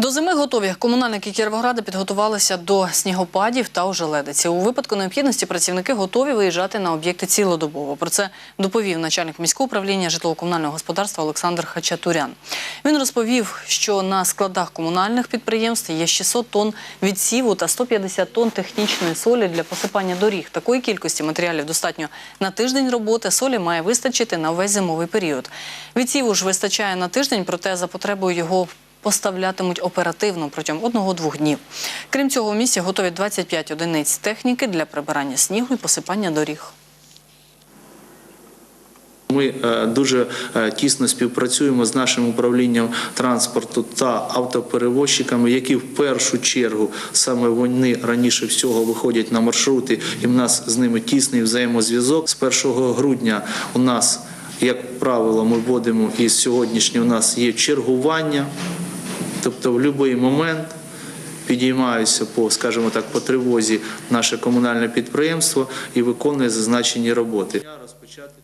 До зими готові. Комунальники Кіровограда підготувалися до снігопадів та ожеледиці. У випадку необхідності працівники готові виїжджати на об'єкти цілодобово. Про це доповів начальник міського управління житлово-комунального господарства Олександр Хачатурян. Він розповів, що на складах комунальних підприємств є 600 тонн відсіву та 150 тонн технічної солі для посипання доріг. Такої кількості матеріалів достатньо на тиждень роботи. Солі має вистачити на весь зимовий період. Відсіву ж вистачає на тиждень, проте за потребою його поставлятимуть оперативно протягом одного-двох днів. Крім цього, у місті готові 25 одиниць техніки для прибирання снігу і посипання доріг. Ми е, дуже е, тісно співпрацюємо з нашим управлінням транспорту та автоперевозчиками, які в першу чергу саме вони раніше всього виходять на маршрути, і в нас з ними тісний взаємозв'язок. З 1 грудня у нас, як правило, ми вводимо і сьогоднішнє у нас є чергування, тобто в будь-який момент. Підіймаються по, скажімо так, по тривозі наше комунальне підприємство і виконує зазначені роботи. Розпочати